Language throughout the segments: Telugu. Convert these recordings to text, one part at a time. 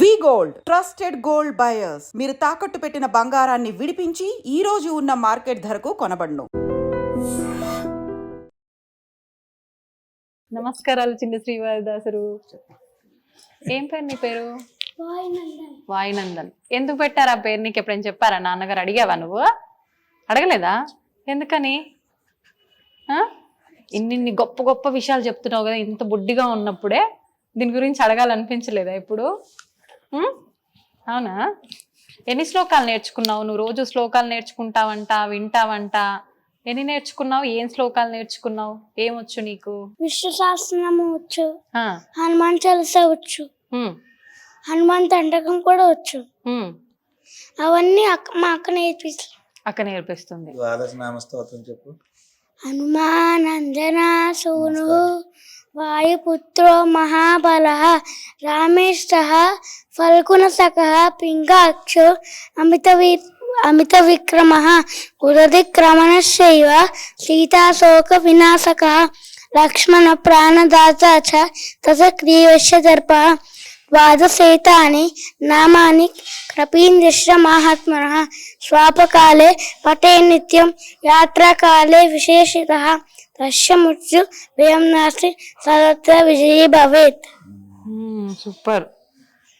వి గోల్డ్. Trusted gold buyers. మీరు తాకట్టు పెట్టిన బంగారాన్ని విడిపించి ఈ రోజు ఉన్న మార్కెట్ ధరకు కొనబడును. నమస్కారాలు చిన్న శ్రీవారిదాసరు. ఏం పేరు నీ పేరు? వాయునందన్. ఎందుకు పెట్టారు ఆ పేరు? నీకు ఎప్పుడైనా చెప్పారా? నాన్నగారు అడిగావా నువ్వు? అడగలేదా? ఎందుకని? ఆ? ఇన్నిన్ని గొప్ప గొప్ప విషయాలు చెప్తున్నావు కదా ఇంత బుడ్డిగా ఉన్నప్పుడే. దీని గురించి అడగాలనిపించలేదా ఇప్పుడు? అవునా? ఎన్ని శ్లోకాలు నేర్చుకున్నావు నువ్వు? రోజు శ్లోకాలు నేర్చుకుంటావంట వింటావంట? ఎన్ని నేర్చుకున్నావు? ఏం శ్లోకాలు నేర్చుకున్నావు? ఏమొచ్చు నీకు? విష్ణు సహస్రనామం వచ్చు హనుమాన్ చాలీసా వచ్చు హనుమాన్ దండకం కూడా వచ్చు. అవన్నీ అక్క మా అక్క నేర్పించారు అక్క నేర్పిస్తుంది. ద్వాదశ నామ స్తోత్రం చెప్పు హనుమానందన సూను वायुपुत्र महाबल रामेश वायुपुत्रो पिंगाक्ष अमित फल्गुनसकः पिङ्गाक्षो अमितवी अमितविक्रमः उदधिक्रमणश्चैव सीताशोकविनाशकः लक्ष्मणप्राणदाता च तथा ग्रीवस्य दर्पः द्वादशेतानि नामानि महात्मनः स्वापकाले पटे नित्यम यात्रा काले विशेषितः మృత్యు వ్యయం నాస్తి సర్వత్ర విజయీ భవేత్. సూపర్.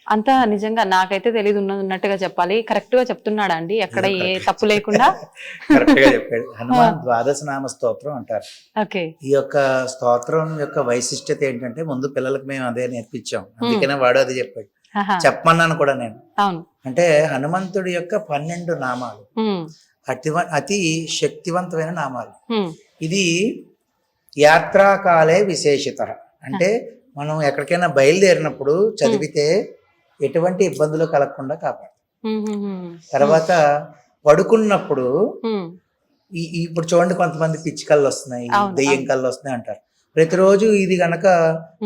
అంతా నిజంగా నాకైతే తెలియదు ఉన్నది ఉన్నట్టుగా చెప్పాలి. కరెక్ట్గా చెప్తున్నాడా అండి ఎక్కడ ఏ తప్పు లేకుండా. కరెక్ట్గా చెప్పాడు. హనుమాన్ ద్వాదశ నామ స్తోత్రం అంటారు. ఓకే. ఈ యొక్క స్తోత్రం యొక్క వైశిష్ట్యత ఏంటంటే ముందు పిల్లలకు మేము అదే నేర్పించాం. అందుకనే వాడు అది చెప్పాడు. చెప్పమన్నాను కూడా నేను. అవును. అంటే హనుమంతుడి యొక్క పన్నెండు నామాలు. అతి అతి శక్తివంతమైన నామాలు. ఇది యాత్రాకాలే విశేషిత. అంటే మనం ఎక్కడికైనా బయలుదేరినప్పుడు చదివితే ఎటువంటి ఇబ్బందులు కలగకుండా కాపాడు తర్వాత పడుకున్నప్పుడు ఇప్పుడు చూడండి కొంతమంది పిచ్చి కళ్ళు వస్తున్నాయి దెయ్యం. కళ్ళు వస్తున్నాయి అంటారు. ప్రతిరోజు ఇది గనక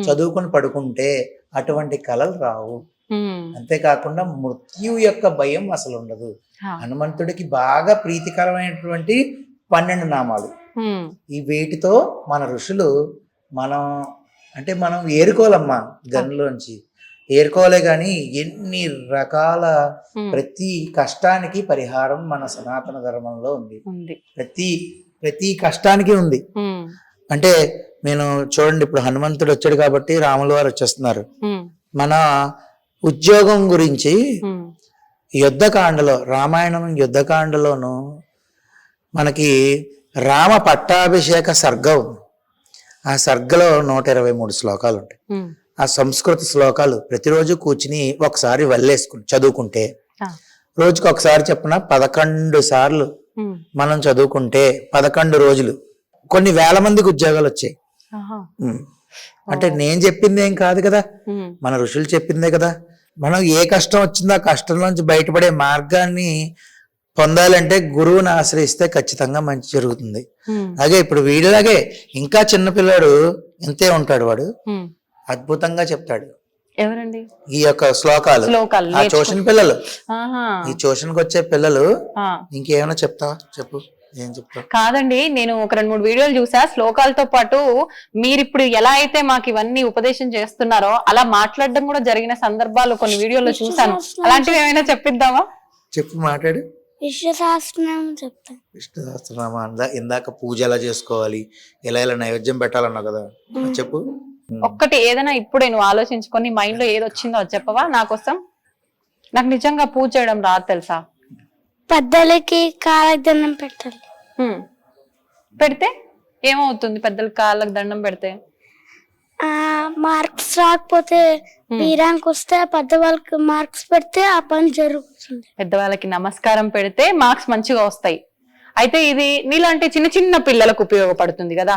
చదువుకొని పడుకుంటే అటువంటి కళలు రావు. అంతేకాకుండా మృత్యు యొక్క భయం అసలు ఉండదు. హనుమంతుడికి బాగా ప్రీతికరమైనటువంటి పన్నెండు నామాలు. ఈ వీటితో మన ఋషులు మనం అంటే మనం ఏరుకోవాలమ్మా గనిలోంచి ఏరుకోలే కానీ ఎన్ని రకాల. ప్రతి కష్టానికి పరిహారం మన సనాతన ధర్మంలో ఉంది. ప్రతి ప్రతి కష్టానికి ఉంది. అంటే నేను చూడండి ఇప్పుడు హనుమంతుడు వచ్చాడు కాబట్టి రాముల వారు వచ్చేస్తున్నారు. మన ఉద్యోగం గురించి. యుద్ధకాండలో రామాయణం యుద్ధకాండలోను మనకి రామ పట్టాభిషేక సర్గం. ఆ సర్గలో నూట ఇరవై మూడు శ్లోకాలు ఉంటాయి. ఆ సంస్కృత శ్లోకాలు ప్రతిరోజు కూర్చుని ఒకసారి వల్లేసుకుని చదువుకుంటే రోజుకి ఒకసారి చెప్పిన పదకొండు సార్లు. మనం చదువుకుంటే పదకొండు రోజులు కొన్ని వేల మందికి ఉద్యోగాలు వచ్చాయి. అంటే నేను చెప్పింది ఏం కాదు కదా. మన ఋషులు చెప్పిందే కదా మనం ఏ కష్టం వచ్చిందో ఆ కష్టంలోంచి బయటపడే మార్గాన్ని పొందాలంటే గురువుని ఆశ్రయిస్తే ఖచ్చితంగా మంచి జరుగుతుంది. అలాగే ఇప్పుడు వీడిలాగే ఇంకా చిన్న పిల్లాడు ఇంతే ఉంటాడు వాడు. అద్భుతంగా చెప్తాడు. ఎవరండి? ఈ యొక్క శ్లోకాలు. ఆ ట్యూషన్ పిల్లలు. ఆహా, ఈ ట్యూషన్కి వచ్చే పిల్లలు. ఇంకేమైనా చెప్తావా చెప్పు. ఏం చెప్తావు? కాదండి నేను ఒక రెండు మూడు వీడియోలు చూసా. శ్లోకాలతో పాటు మీరు ఇప్పుడు ఎలా అయితే మాకు ఇవన్నీ ఉపదేశం చేస్తున్నారో అలా మాట్లాడడం కూడా జరిగిన సందర్భాలు కొన్ని వీడియోలో చూసాను అలాంటివి ఏమైనా చెప్పిద్దామా? చెప్పు మాట్లాడు. విష్ణు సహస్రనామం చెప్తాను. విష్ణు సహస్రనామ అందా ఇందాక పూజ ఎలా చేసుకోవాలి? ఎలా ఎలా నైవేద్యం పెట్టాలన్నావు కదా? చెప్పు. ఒక్కటి ఏదైనా ఇప్పుడే నువ్వు ఆలోచించుకొని మైండ్లో ఏది వచ్చిందో అది చెప్పవా? నా కోసం? నాకు నిజంగా పూజ చేయడం రాదు తెలుసా? పెద్దలకి కాళ్ళకి దండం పెట్టాలి. పెడితే ఏమవుతుంది? పెద్దల కాళ్ళకి దండం పెడితే? మార్క్స్ రాకపోతే వీరానికి వస్తే పెద్ద వాళ్ళకి మార్క్స్ పెడితే ఆ పని జరుగుతుంది. పెద్దవాళ్ళకి నమస్కారం పెడితే మార్క్స్ మంచిగా వస్తాయి. అయితే ఇది నీలాంటి చిన్న చిన్న పిల్లలకు ఉపయోగపడుతుంది కదా.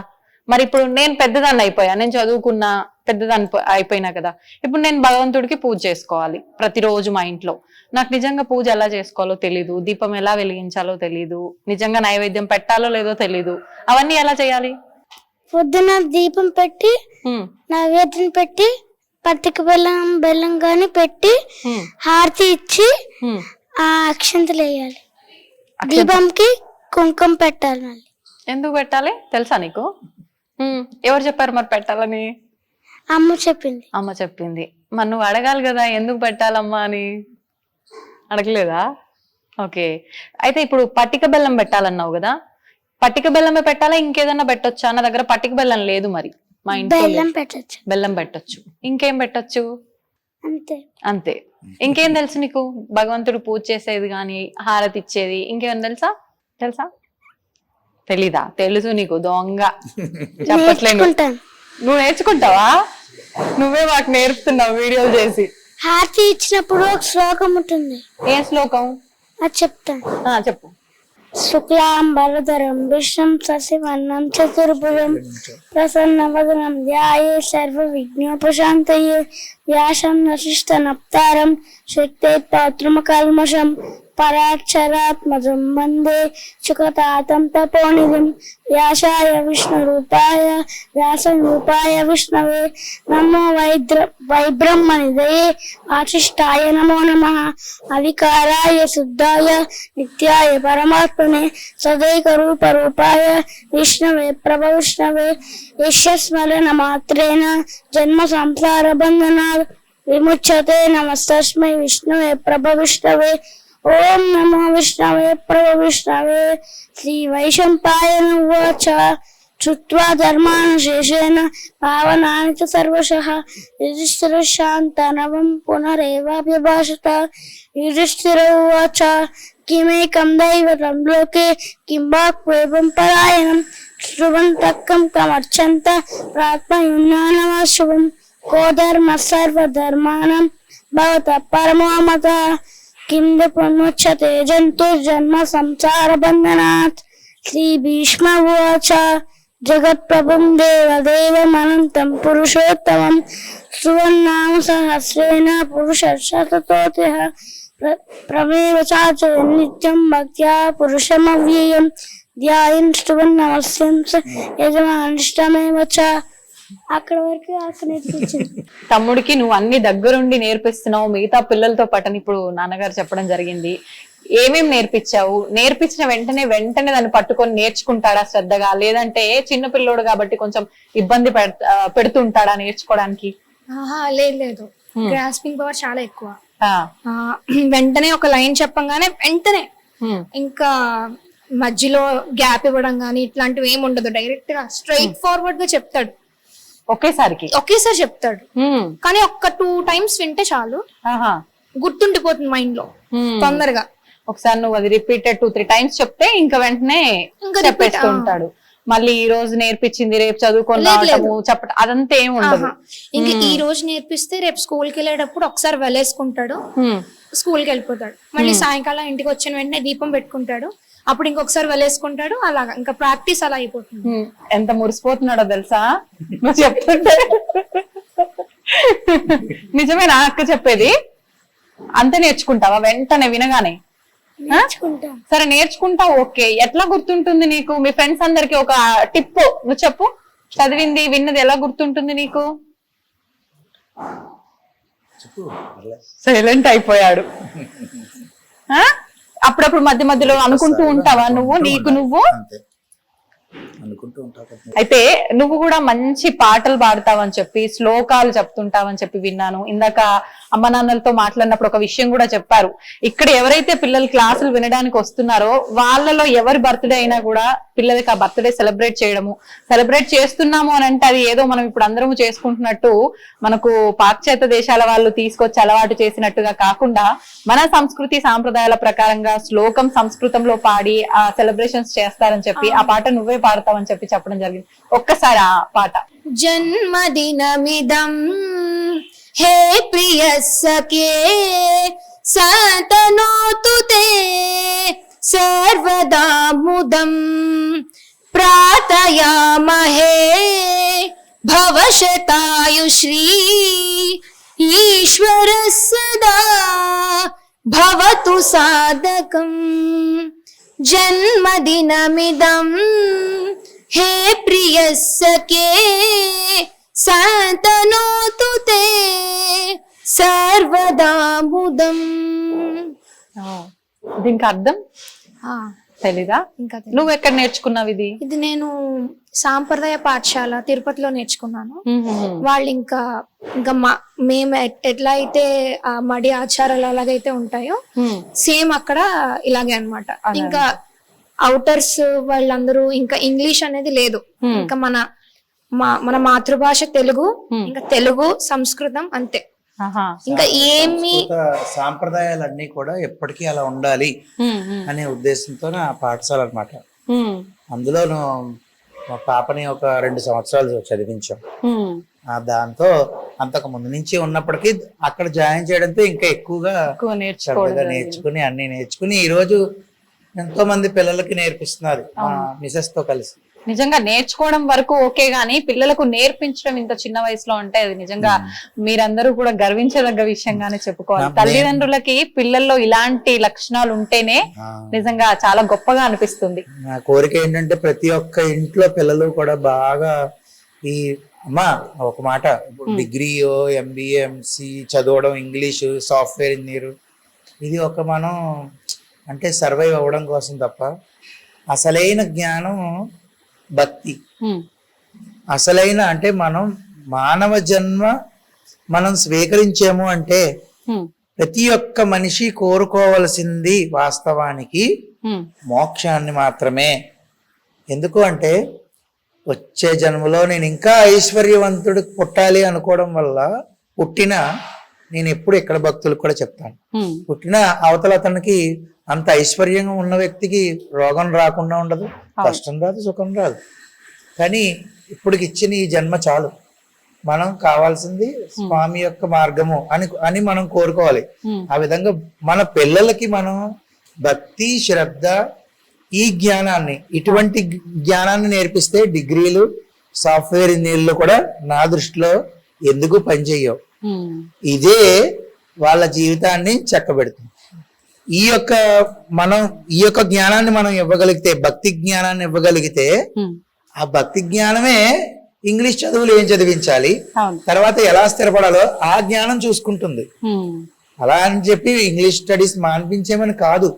మరి ఇప్పుడు నేను పెద్దదాన్ని అయిపోయా నేను చదువుకున్నా పెద్దదాన్ని అయిపోయినా కదా. ఇప్పుడు నేను భగవంతుడికి పూజ చేసుకోవాలి ప్రతిరోజు మా ఇంట్లో. నాకు నిజంగా పూజ ఎలా చేసుకోవాలో తెలీదు దీపం ఎలా వెలిగించాలో తెలీదు నిజంగా నైవేద్యం పెట్టాలో లేదో తెలీదు. అవన్నీ ఎలా చేయాలి? పొద్దున దీపం పెట్టి నైవేద్యం పెట్టి పత్తిక బెల్లం బెల్లం కానీ పెట్టి హారతి ఇచ్చి. ఆ అక్షంతలు వేయాలి. దీపంకి కుంకుమ పెట్టాలి మళ్ళీ. ఎందుకు పెట్టాలి? తెలుసా నీకు? ఎవరు చెప్పారు మరి పెట్టాలని? అమ్మ చెప్పింది. అమ్మ చెప్పింది. మరి నువ్వు అడగాలి కదా ఎందుకు పెట్టాలమ్మా అని. అడగలేదా? ఓకే. అయితే ఇప్పుడు పట్టిక బెల్లం పెట్టాలన్నావు కదా పట్టిక బెల్లమే పెట్టాలా? ఇంకేదన్నా పెట్టొచ్చా? నా దగ్గర పట్టిక బెల్లం లేదు మరి. మా ఇంట్లో బెల్లం లేదు. పెట్టచ్చు. బెల్లం పెట్టొచ్చు. ఇంకేం పెట్టొచ్చు? అంతే. అంతే. ఇంకేం తెలుసు నీకు? భగవంతుడు పూజ చేసేది కానీ హారతి ఇచ్చేది ఇంకేమైనా తెలుసా? తెలుసా? తెలీదా? తెలుసు నీకు దొంగ. చెప్పట్లేదు. నేర్చుకుంటాను. నువ్వు నేర్చుకుంటావా? నువ్వే మాకు నేర్పుతున్నావు వీడియోలు చేసి. హారతి ఇచ్చినప్పుడు ఒక శ్లోకం ఉంటుంది. ఏ శ్లోకం? అది చెప్తాను. ఆ చెప్పు. శుక్లాంబరధరం విష్ణుం శశివర్ణం చతుర్భుజం ప్రసన్నవదనం ధ్యాయే సర్వ విఘ్నోపశాంతయే వ్యాసం నశిష్ట నప్తారం శక్తే పాత్రమకల్మషం పరాక్షరాత్మజం వందే సుఖతాతం తపోనిధిం వ్యాసాయ విష్ణురూపాయ వ్యాసరూపాయ విష్ణవే. నమో వైద్ర వైబ్రహ్మనిదయే ఆశిష్టాయ నమో నమ. అధికారాయ శుద్ధాయ నిత్యాయ పరమాత్మనే. సదైక రూప రూపాయ విష్ణవే ప్రభ విష్ణవే యశస్మరణ మాత్రేణ జన్మ సంసార బంధనాలు. విముచ్యతే నమస్తస్మై విష్ణువే ప్రభ విష్ణవే ओम नमो विष्णवे प्रभविष्णवे श्रीवैशम्पाय उवाच श्रुत्वा धर्मानुशेषेण पावनानि च सर्वशः। युधिष्ठिरशान्तनवं पुनरेवाभ्यभाषत। युधिष्ठिर उवाच किमेकं दैवतं लोके किं वा क्वेपं परायणं श्रुवन्तकं कमर्चन्त प्रात्मयुज्ञानमाश्रुवं को धर्मः सर्वधर्माणां भवतः परमो मतः किं पुनोच्यते जन्तुर्जन्म संसारबन्धनात् श्रीभीष्म उवाच जगत्प्रभुं देवदेवमनन्तं पुरुषोत्तमं। सुवर्णां सहस्रेण पुरुषशततोतिः प्रमेव चाचर नित्यं भक्त्या पुरुषमव्ययं ध्यायन् स यजमानिष्टमेव च। అక్కడ వరకు అక్కడ నేర్పించింది తమ్ముడికి నువ్వు అన్ని దగ్గరుండి నేర్పిస్తున్నావు మిగతా పిల్లలతో పట్టని ఇప్పుడు నాన్నగారు చెప్పడం జరిగింది. ఏమేం నేర్పించావు? నేర్పించిన వెంటనే వెంటనే దాన్ని పట్టుకొని నేర్చుకుంటాడా శ్రద్ధగా? లేదంటే చిన్న పిల్లోడు కాబట్టి కొంచెం ఇబ్బంది పెడుతుంటాడా నేర్చుకోవడానికి? ఆహా లేదు లేదు. గ్రాస్పింగ్ పవర్ చాలా ఎక్కువ. వెంటనే ఒక లైన్ చెప్పంగానే వెంటనే ఇంకా మధ్యలో గ్యాప్ ఇవ్వడం కానీ ఇట్లాంటివి ఏమి ఉండదు. డైరెక్ట్గా స్ట్రైట్ ఫార్వర్డ్గా చెప్తాడు. ఒకేసారికి? ఒకేసారి చెప్తాడు. కానీ ఒక్క టూ టైమ్స్ వింటే చాలు. గుర్తుండిపోతుంది మైండ్లో. తొందరగా. ఒకసారి నువ్వు అది రిపీటెడ్ టూ త్రీ టైమ్స్ చెప్తే ఇంకా వెంటనే చెప్పేస్తూ. ఉంటాడు. మళ్ళీ ఈ రోజు నేర్పించింది రేపు చదువుకొని లేదు, రావటము చెప్పటం అదంతా ఏమి ఉండదు. ఇంకా ఈ రోజు నేర్పిస్తే రేపు స్కూల్కి వెళ్ళేటప్పుడు ఒకసారి వెళ్ళేసుకుంటాడు. స్కూల్కి వెళ్ళిపోతాడు. మళ్ళీ సాయంకాలం ఇంటికి వచ్చిన వెంటనే దీపం పెట్టుకుంటాడు. అప్పుడు ఇంకొకసారి వెళ్ళేసుకుంటాడు అలాగా ఇంకా ప్రాక్టీస్ అలా అయిపోతుంది. ఎంత మురిసిపోతున్నాడో తెలుసా? నువ్వు చెప్తుంటే. నిజమేనా అక్క చెప్పేది. అంతే నేర్చుకుంటావా? వెంటనే వినగానే. సరే నేర్చుకుంటా ఓకే. ఎట్లా గుర్తుంటుంది నీకు? మీ ఫ్రెండ్స్ అందరికి ఒక టిప్ నువ్వు చెప్పు. చదివింది విన్నది ఎలా గుర్తుంటుంది నీకు? సైలెంట్ అయిపోయాడు. ఆ? అప్పుడప్పుడు మధ్య మధ్యలో అనుకుంటూ ఉంటావా నువ్వు? నీకు నువ్వు? అనుకుంటూ అయితే నువ్వు కూడా మంచి పాటలు పాడతావని చెప్పి శ్లోకాలు చెప్తుంటావని చెప్పి విన్నాను. ఇందాక అమ్మ నాన్నలతో మాట్లాడినప్పుడు ఒక విషయం కూడా చెప్పారు. ఇక్కడ ఎవరైతే పిల్లలు క్లాసులు వినడానికి వస్తున్నారో వాళ్ళలో ఎవరి బర్త్డే అయినా కూడా పిల్లలకి ఆ బర్త్డే సెలబ్రేట్ చేయడము. సెలబ్రేట్ చేస్తున్నాము అని అంటే అది ఏదో మనం ఇప్పుడు అందరము చేసుకుంటున్నట్టు మనకు పాశ్చాత్య దేశాల వాళ్ళు తీసుకొచ్చి అలవాటు చేసినట్టుగా కాకుండా మన సంస్కృతి సాంప్రదాయాల ప్రకారంగా శ్లోకం సంస్కృతంలో పాడి ఆ సెలబ్రేషన్స్ చేస్తారని చెప్పి ఆ పాట నువ్వే పాడతావని చెప్పి చెప్పడం జరిగింది. ఒక్కసారి ఆ పాట. జన్మదినమిదం హే ప్రియ సఖే సతనోతు తే సర్వదా ముదం ప్రార్థయామహే భవశతాయుశ్రీ ఈశ్వర సదా భవతు సాధకం. జన్మదినమిదం. హే ప్రియ సఖే సంతనోతు తే సర్వదా ముదం. దీనికి అర్థం? తెలీదా? ఇంకా తెలీదు. నువ్వు ఎక్కడ నేర్చుకున్నావు ఇది? ఇది నేను సాంప్రదాయ పాఠశాల తిరుపతిలో నేర్చుకున్నాను. వాళ్ళు ఇంకా ఇంకా మా మేము ఎట్- ఎట్లా అయితే ఆ మడి ఆచారాలు అలాగైతే ఉంటాయో సేమ్ అక్కడ ఇలాగే అన్నమాట. ఇంకా అవుటర్స్ వాళ్ళందరూ ఇంకా ఇంగ్లీష్ అనేది లేదు. ఇంకా మన మా మన మాతృభాష తెలుగు ఇంకా తెలుగు సంస్కృతం అంతే. ఇంకా ఏమి సాంప్రదాయాలన్నీ కూడా ఎప్పటికీ అలా ఉండాలి అనే ఉద్దేశంతో నా పాఠశాల అనమాట ఉమ్, అందులోను మా పాపని ఒక రెండు సంవత్సరాలు చదివించాం. ఆ దాంతో అంతకు ముందు నుంచి ఉన్నప్పటికీ అక్కడ జాయిన్ చేయడంతో ఇంకా ఎక్కువగా సరదాగా నేర్చుకుని అన్ని నేర్చుకుని ఈ రోజు ఎంతో మంది పిల్లలకి నేర్పిస్తున్నారు మిసెస్తో కలిసి. నిజంగా నేర్చుకోవడం వరకు ఓకే గానీ పిల్లలకు నేర్పించడం ఇంత చిన్న వయసులో అంటే అది నిజంగా మీరందరూ కూడా గర్వించదగ్గ విషయంగానే చెప్పుకోవాలి. తల్లిదండ్రులకి పిల్లల్లో ఇలాంటి లక్షణాలు ఉంటేనే నిజంగా చాలా గొప్పగా అనిపిస్తుంది. నా కోరిక ఏంటంటే ప్రతి ఒక్క ఇంట్లో పిల్లలు కూడా బాగా ఈ అమ్మా ఒక మాట. డిగ్రీయో ఎంబీఏ ఎంసీ చదవడం ఇంగ్లీషు సాఫ్ట్వేర్ ఇంజనీర్ ఇది ఒక మనం అంటే సర్వైవ్ అవ్వడం కోసం తప్ప అసలైన జ్ఞానం భక్తి. అసలైన అంటే మనం మానవ జన్మ మనం స్వీకరించాము అంటే ప్రతి ఒక్క మనిషి కోరుకోవలసింది వాస్తవానికి మోక్షాన్ని మాత్రమే. ఎందుకు అంటే వచ్చే జన్మలో నేను ఇంకా ఐశ్వర్యవంతుడు పుట్టాలి అనుకోవడం వల్ల పుట్టిన నేను ఎప్పుడు ఇక్కడ భక్తులకు కూడా చెప్తాను. పుట్టిన అవతల అతనికి అంత ఐశ్వర్యంగా ఉన్న వ్యక్తికి రోగం రాకుండా ఉండదు కష్టం రాదు సుఖం రాదు. కానీ ఇప్పటికి ఇచ్చిన ఈ జన్మ చాలు. మనం కావాల్సింది స్వామి యొక్క మార్గము అని అని మనం కోరుకోవాలి. ఆ విధంగా మన పిల్లలకి మనం భక్తి శ్రద్ధ ఈ జ్ఞానాన్ని ఇటువంటి జ్ఞానాన్ని నేర్పిస్తే డిగ్రీలు సాఫ్ట్వేర్ ఇంజనీర్లు కూడా నా దృష్టిలో ఎందుకు పనిచేయవు? ఇదే వాళ్ళ జీవితాన్ని చక్కబెడుతుంది. ఈ యొక్క మనం ఈ యొక్క జ్ఞానాన్ని మనం ఇవ్వగలిగితే భక్తి జ్ఞానాన్ని ఇవ్వగలిగితే. ఆ భక్తి జ్ఞానమే ఇంగ్లీష్ చదువులు ఏం చదివించాలి? తర్వాత ఎలా స్థిరపడాలో ఆ జ్ఞానం చూసుకుంటుంది. అలా అని చెప్పి ఇంగ్లీష్ స్టడీస్ మాన్పించేమని కాదు.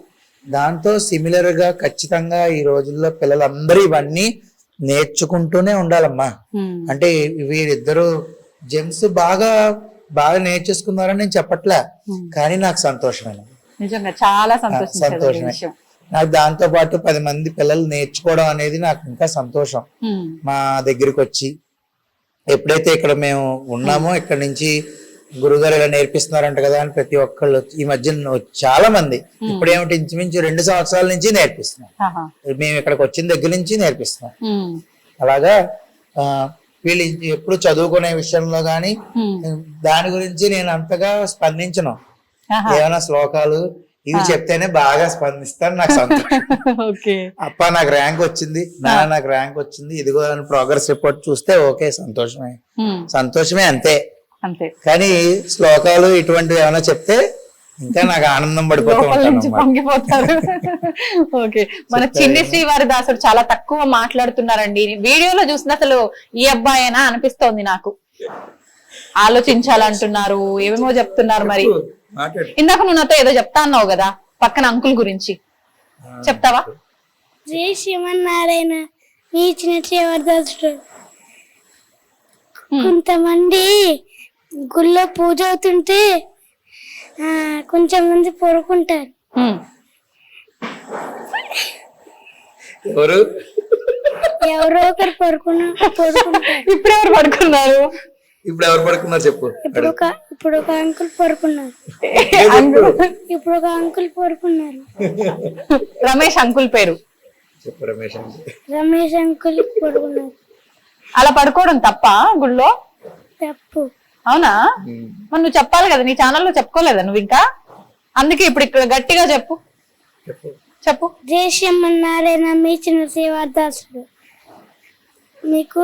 దాంతో సిమిలర్గా ఖచ్చితంగా ఈ రోజుల్లో పిల్లలందరూ ఇవన్నీ నేర్చుకుంటూనే ఉండాలమ్మా. అంటే వీరిద్దరు జెమ్స్ బాగా బాగా నేర్చేసుకున్నారని నేను చెప్పట్లే. కానీ నాకు సంతోషమైన నిజంగా చాలా సంతోషమే. నాకు దాంతో పాటు పది మంది పిల్లలు నేర్చుకోవడం అనేది నాకు ఇంకా సంతోషం. మా దగ్గరికి వచ్చి ఎప్పుడైతే ఇక్కడ మేము ఉన్నామో ఇక్కడ నుంచి గురుగారు ఇలా నేర్పిస్తున్నారంట కదా అని ప్రతి ఒక్కళ్ళు ఈ మధ్య చాలా మంది. ఇప్పుడేమిటి ఇంచుమించు రెండు సంవత్సరాల నుంచి నేర్పిస్తున్నాం. మేము ఇక్కడికి వచ్చిన దగ్గర నుంచి నేర్పిస్తున్నాం. అలాగా వీళ్ళు ఎప్పుడు చదువుకునే విషయంలో గాని. దాని గురించి నేను అంతగా స్పందించను. ఏమైనా శ్లోకాలు ఇవి చెప్తేనే బాగా స్పందిస్తాను నాకు సంతోషం. అప్ప నాకు ర్యాంక్ వచ్చింది నా నాకు ర్యాంక్ వచ్చింది ఇదిగో ప్రోగ్రెస్ రిపోర్ట్ చూస్తే ఓకే సంతోషమే. సంతోషమే అంతే. అంతే. కానీ శ్లోకాలు ఇటువంటివి ఏమైనా చెప్తే ఇంకా నాకు ఆనందం పడిపోతూ లోపల ఉంటాను నుంచి అన్నమాట. పొంగిపోతారు. ఓకే. మన చిన్ని శ్రీవారి దాసుడు చాలా తక్కువ మాట్లాడుతున్నారండి. వీడియోలో చూసిన అసలు ఈ అబ్బాయేనా అనిపిస్తోంది నాకు. ఆలోచించాలంటున్నారు ఏమేమో చెప్తున్నారు మరి. ఇందాక నువ్వు నాతో ఏదో చెప్తా అన్నావు కదా పక్కన అంకుల్ గురించి. చెప్తావా? జై శ్రీమన్నారాయణ చిన్న కొంతమంది గుళ్ళో పూజ అవుతుంటే కొంచెం మంది పడుకుంటారు ఉమ్, ఎవరు? ఎవరో ఒకరు పడుకున్న పడుకుంటారు. ఇప్పుడు ఎవరు పడుకున్నారు? ఇప్పుడు ఎవరు పడుకున్నారు చెప్పు. ఇప్పుడు ఒక ఇప్పుడు ఒక అంకుల్ పడుకున్నారు. ఇప్పుడు ఒక అంకుల్ పడుకున్నారు. రమేష్ అంకుల్ పేరు. చెప్పు రమేష్ అంటే. రమేష్ అంకుల్ పడుకున్నారు. అలా పడుకోవడం తప్ప గుళ్ళో? తప్పు. అవునా? మరి నువ్వు చెప్పాలి కదా నీ ఛానల్లో చెప్పుకోలేదా నువ్వు ఇంకా? అందుకే ఇప్పుడు ఇక్కడ గట్టిగా చెప్పు. చెప్పు. శ్రీమన్నారాయణ మీ చిన్న మీకు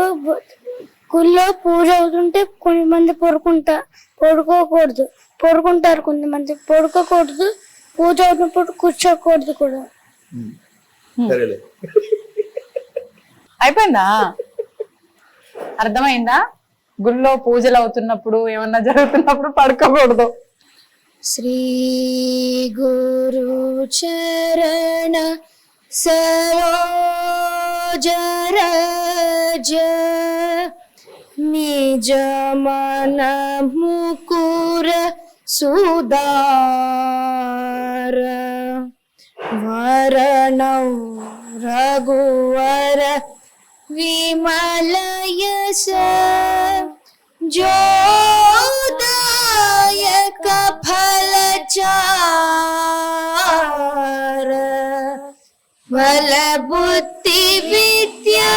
గుళ్ళో పూజ అవుతుంటే కొంతమంది పడుకుంటా పడుకోకూడదు. పడుకుంటారు కొంతమంది. పడుకోకూడదు. పూజ అవుతున్నప్పుడు కూర్చోకూడదు కూడా. సరేలే. అయిపోయిందా? అర్థమైందా? గుళ్ళో పూజలు అవుతున్నప్పుడు ఏమన్నా జరుగుతున్నప్పుడు పడుకోకూడదు. శ్రీ గురు చరణ సరోజరజ నిజ మన ముకుర సుదార వరణ రఘువర विमल यश जोदायक फल चार। बल बुद्धि विद्या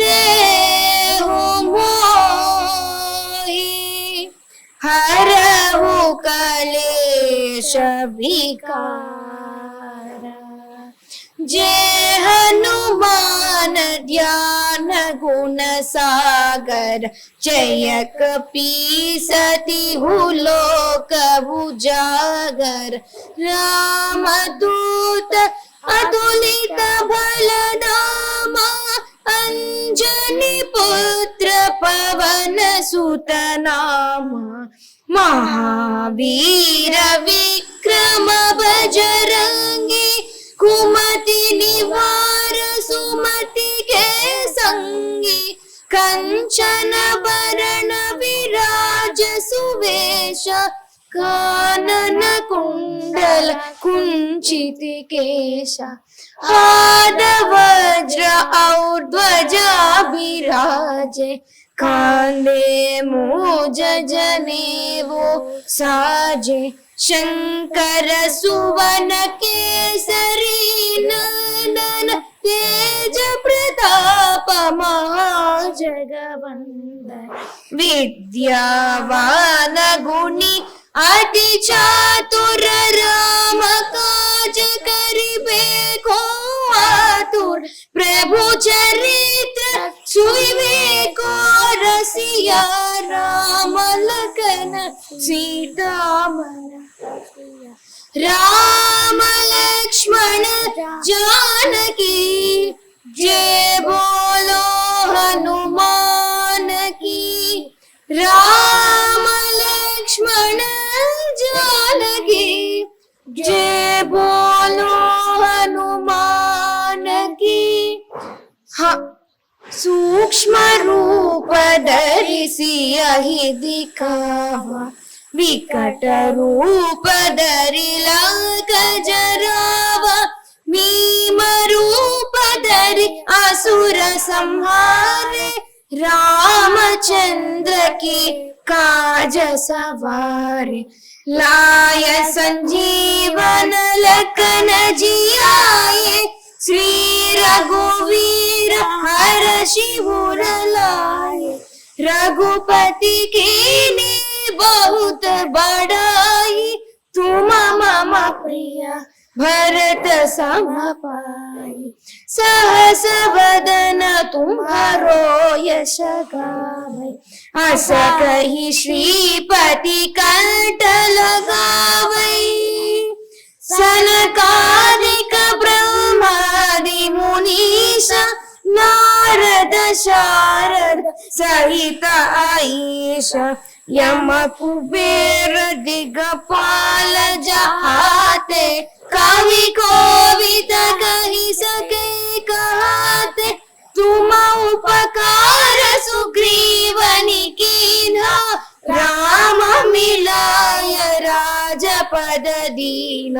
देहु मोहि हरहु कलेश विकार। जय हनुमान ध्यान गुण सागर जय कपीसति लोक उजागर। राम दूत अतुलित नामा, अंजनी पुत्र पवन सुत नामा। महावीर विक्रम बजरंगी, कुमति निवार कंचन वरण विराज सुवेश कानन कुंडल कुंचित केश हाद वज्र और ध्वजा विराजे कांदे मोज जने वो साजे शंकर सुवन केसरी नंदन तेज प्रताप महाजगवंदन। विद्यावान गुणी अति चातुर राम काज करिबे को आतुर। प्रभु चरित्र सुइबे को रसिया राम लखन सीता राम लक्ष्मण जानकी जय बोलो हनुमान की। राम लक्ष्मण जानकी जय बोलो हनुमान की। हाँ सूक्ष्म रूप धरिसी अहि दिखावा। వికట రూపదరిలాక జరావ భీమ రూపదరి అసుర సంహారే రామచంద్ర కి కాజ సవారే. లాయ సంజీవన లకన జియాయే శ్రీ రఘువీర హర శివుర లాయ. రఘుపతి కీనే बहुत बड़ाई। तुम मम प्रिया, भरत सम पाई। सहस बदन तुम्हारो यश गावै। अस कही श्रीपति कंठ लगावै। सनकादिक ब्रह्मादि मुनीश, नारद, शारद सहित आईश यम कुबेर दिगपाल जहाते, कवि कोविद कही सके कहते, तुम उपकार सुग्रीवनि कीन्हा, राम मिलाय राजपद दीन।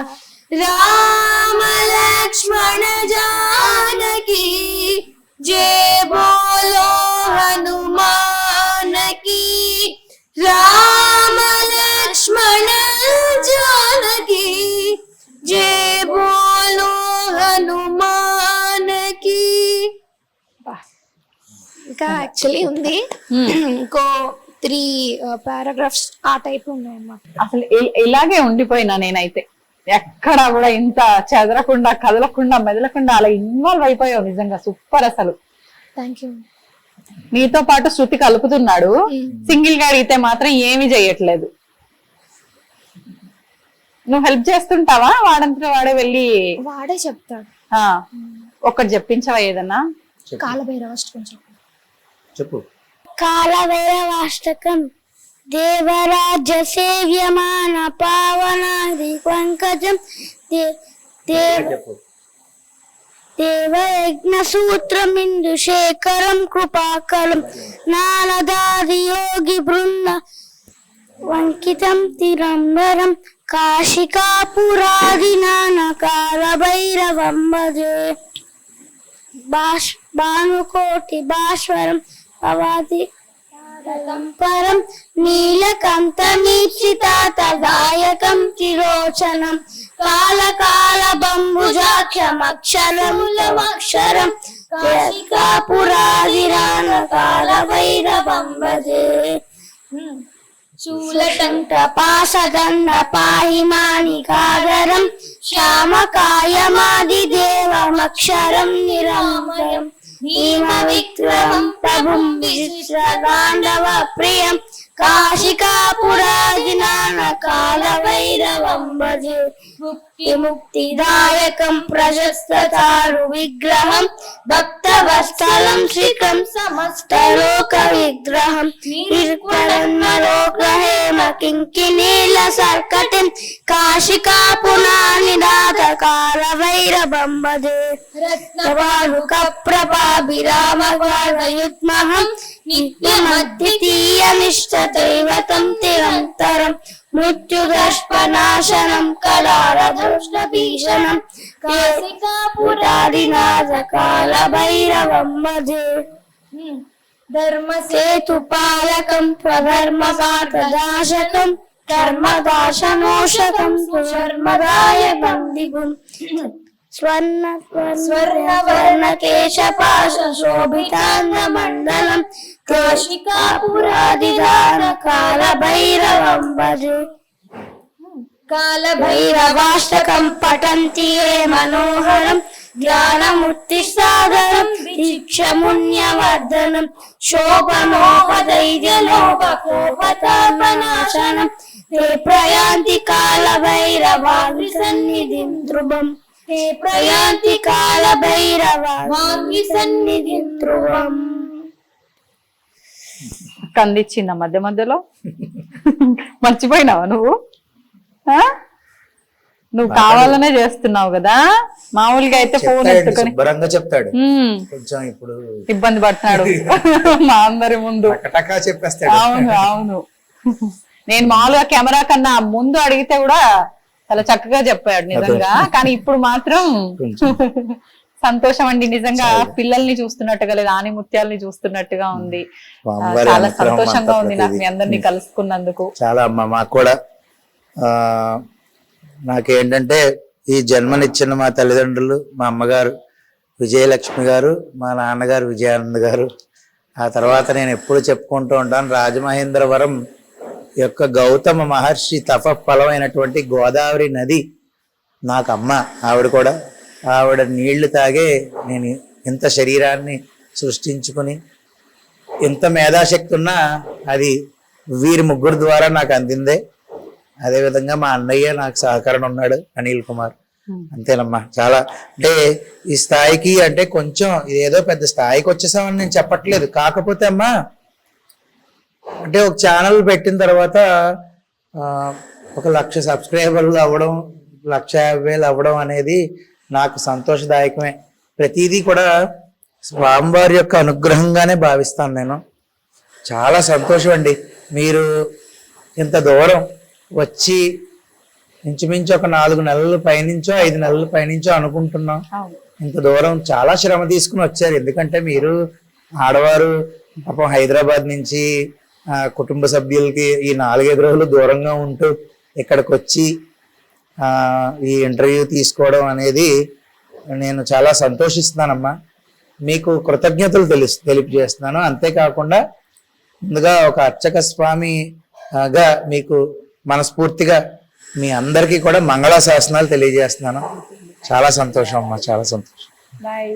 राम लक्ष्मण जानकी जय बोलो हनुमान की రామ లక్ష్మణ జానకి జే బోలో హనుమానకి ఇంకా యాక్చువల్లీ ఉంది. ఇంకో త్రీ పారాగ్రాఫ్స్ ఆ టైప్ ఉన్నాయన్నమాట. అసలు ఇలాగే ఉండిపోయినా నేనైతే. ఎక్కడ కూడా ఇంత చెదరకుండా కదలకుండా మెదలకుండా అలా ఇన్వాల్వ్ అయిపోయావు నిజంగా. సూపర్ అసలు. థ్యాంక్ యూ నీతో పాటు శృతి కలుపుతున్నాడు. సింగిల్గా అడిగితే మాత్రం ఏమీ చెయ్యట్లేదు నువ్వు హెల్ప్ చేస్తుంటావా? వాడంతా వాడే వెళ్ళి వాడే చెప్తాడు. ఆ, ఒక్కటి చెప్పించవా ఏదన్నా? కాలభైరవాష్టకం చెప్పు. చెప్పు. కాలభైరవాష్టకం. దేవరాజ్య సేవ్యమాన పావనాది పంకజం. దే- దేవ చెప్పు. దేవయజ్ఞ సూత్రమిందు శేఖరం కృపాకలం నారదాది యోగి బృంద వంకితం తిరంబరం. కాశికాపురాది నానకాల భైరవం భజే. భాష్ భానుకోటి భాస్వరం పవాది పరం. నీలకంఠమీక్షితాతదాయకం త్రిలోచనం. తిరోచనం కాల బంబుజాక్షమక్షరములమక్షరం కాశికాపురాదిరాన కాల భైరవం భజే చూలటంట పాసదండ పాహి మాణికాగరం శ్యామకాయమాది దేవమక్షరం నిరామయం భీమ విక్రమం ప్రభుం విశ్రగాండవ ప్రియం కాశికాపురాదినాన కాల భైరవం భజే ముక్తి ముక్తిదాయకం ప్రశస్తతారు విగ్రహం భక్త వత్సలం శ్రీకం సమస్త లోక విగ్రహం నిర్మలోకహేమ కింకినీల సర్కటిం కాశికాపునానినాథ కాల భైరవం భజే రత్నవాలుక ప్రభాభిరామయుగ్మహం నిత్యమద్వితీయమిష్ట దైవతం తిరంతరం. మృత్యుదర్శనాశనం కళారదృష్ట భీషణం కాశికాపురాదినాథ కాల భైరవం భజే ధర్మసేతుపాలకం స్వధర్మ స్వర్ణ స్వర్ణ వర్ణ కేశపాశ శోభితాంగ మండలం కాశికాపురాదిదాన కాల భైరవం భజే కాల భైరవాష్టకం పఠంతి ఏ మనోహరం జ్ఞానముక్తి సాగరం దీక్షముణ్యవర్ధనం శోభనోపదైర్యలోపకోపతాపనాశనం ते ప్రయాంతి కాల భైరవాగ్ని ప్రయాంతి కాల భైరవాగ్ని సన్నిధిం ధ్రువం. కందిచ్చిందా మధ్య మధ్యలో? మర్చిపోయినావా నువ్వు? ఆ? నువ్వు కావాలనే చేస్తున్నావు కదా? మామూలుగా అయితే ఫోన్ చెప్తాడు ఎత్తుకొని. చెప్తాడు. కొంచెం ఇప్పుడు ఇబ్బంది పడుతున్నాడు. మా అందరి ముందు. చెప్పేస్తాడు. అవును అవును. నేను మామూలుగా కెమెరా కన్నా ముందు అడిగితే కూడా చాలా చక్కగా చెప్పాడు నిజంగా. కానీ ఇప్పుడు మాత్రం సంతోషం అండి నిజంగా పిల్లల్ని చూస్తున్నట్టుగా లేదా ఆని ముత్యాలని చూస్తున్నట్టుగా ఉంది. చాలా సంతోషంగా ఉంది నాకు మీ. అందరినీ కలుసుకున్నందుకు. చాలా అమ్మ మాకు కూడా ఆ నాకేంటంటే ఈ జన్మనిచ్చిన మా తల్లిదండ్రులు మా అమ్మగారు విజయలక్ష్మి గారు మా నాన్నగారు విజయానంద్ గారు. ఆ తర్వాత నేను ఎప్పుడు చెప్పుకుంటూ ఉంటాను రాజమహేంద్రవరం యొక్క గౌతమ మహర్షి తప ఫలమైనటువంటి గోదావరి నది నాకు అమ్మ ఆవిడ కూడా ఆవిడ నీళ్ళు తాగే నేను ఇంత శరీరాన్ని సృష్టించుకుని ఎంత మేధాశక్తి ఉన్నా అది వీరి ముగ్గురు ద్వారా నాకు అందిందే. అదేవిధంగా మా అన్నయ్య నాకు సహకరణ ఉన్నాడు అనిల్ కుమార్. అంతేనమ్మా. చాలా అంటే ఈ స్థాయికి అంటే కొంచెం ఇదేదో పెద్ద స్థాయికి వచ్చేసామని నేను చెప్పట్లేదు. కాకపోతే అమ్మా అంటే ఒక ఛానల్ పెట్టిన తర్వాత ఒక లక్ష సబ్స్క్రైబర్లు అవ్వడం లక్ష యాభై వేలు అవ్వడం అనేది నాకు సంతోషదాయకమే. ప్రతిదీ కూడా స్వామివారి యొక్క అనుగ్రహంగానే భావిస్తాను నేను. చాలా సంతోషం అండి. మీరు ఇంత దూరం వచ్చి ఇంచుమించు ఒక నాలుగు నెలల పైనుంచో ఐదు నెలల పైనుంచో అనుకుంటున్నాం. ఇంత దూరం చాలా శ్రమ తీసుకుని వచ్చారు. ఎందుకంటే మీరు ఆడవారు పాపం హైదరాబాద్ నుంచి కుటుంబ సభ్యులకి ఈ నాలుగైదు రోజులు దూరంగా ఉంటూ ఇక్కడికి వచ్చి ఈ ఇంటర్వ్యూ తీసుకోవడం అనేది నేను చాలా సంతోషిస్తున్నానమ్మా. మీకు కృతజ్ఞతలు తెలుసు తెలియజేస్తున్నాను. అంతేకాకుండా ముందుగా ఒక అర్చక స్వామిగా మీకు మనస్ఫూర్తిగా మీ అందరికీ కూడా మంగళ శాసనాలు తెలియజేస్తున్నాను. చాలా సంతోషం అమ్మా చాలా సంతోషం. బాయ్.